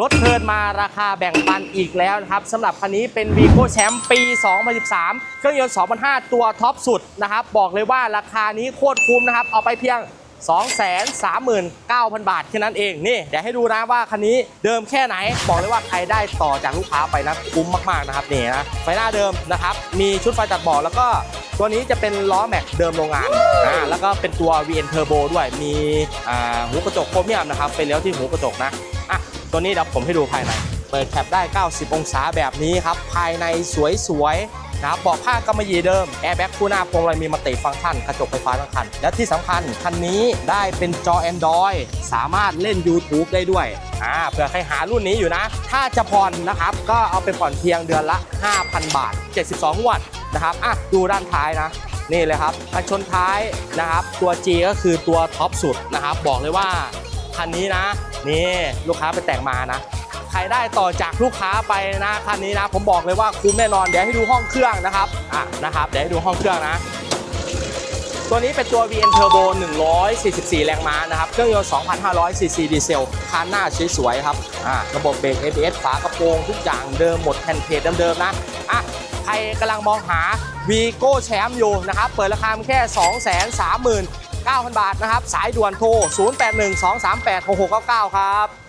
รถเทินมาราคาแบ่งปันอีกแล้วนะครับสำหรับคันนี้เป็นวีโก้แชมป์ปี 2013 เครื่องยนต์2,500ตัวท็อปสุดนะครับ บอกเลยว่าราคานี้โคตรคุ้มนะครับ เอาไปเพียง 239,000 บาทแค่นั้นเอง นี่เดี๋ยวให้ดูนะว่าคันนี้เดิมแค่ไหน บอกเลยว่าใครได้ต่อจากลูกค้าไปนะคุ้มมากๆนะครับนี่นะไฟหน้าเดิมนะครับ มีชุดไฟตัดเบาะแล้วก็ตัวนี้จะเป็นล้อแม็กเดิมโรงงานอ่าแล้วก็เป็นตัว VN Turbo ด้วย มีอ่าหูกระจกโครเมียมนะครับ เป็นเลี้ยวที่หูกระจกนะ ตัวนี้เดี๋ยวผมให้ดูภายใน เปิดแคปได้ 90 องศาแบบนี้ครับ ภายในสวยๆนะครับบาะผ้ากำมะหยี่เดิม แอร์แบ็กคู่หน้าพวงมาลัยมีมัลติฟังก์ชันกระจกไฟฟ้าทั้งคัน และที่สำคัญ คันนี้ได้เป็นจอ Android สามารถเล่น YouTube ได้ด้วยอ่าเผื่อใครหารุ่นนี้อยู่นะ ถ้าจะผ่อนนะครับ ก็เอาไปผ่อนเพียงเดือนละ 5,000 บาท 72วดนะครับอะดูด้านท้ายนะนี่เลยครับกันชนท้ายนะครับ ตัว G ก็คือตัวท็อปสุดนะครับ บอกเลยว่า คันนี้นะ นี่ลูกค้าไปแต่งมานะใครได้ต่อจากลูกค้าไปนะคันนี้นะ ผมบอกเลยว่าคุ้มแน่นอนเดี๋ยวให้ดูห้องเครื่องนะครับอะนะครับเดี๋ยวให้ดูห้องเครื่องนะ ตัวนี้เป็นตัว VN Turbo 144 แรงม้านะครับ เครื่องยนต์ 2,500 ซีซีดีเซลคันหน้าสวยๆครับอะระบบเบรก ABS ฝากระโปรงทุกอย่างเดิมหมดแผ่นเพจเดิมๆนะอะใครกำลังมองหาวีโก้แชมป์อยู่นะครับ เปิดราคาแค่ 2 3 0 0 0 0 9,000 บาทนะครับ สายด่วนโทร 0812386699 ครับ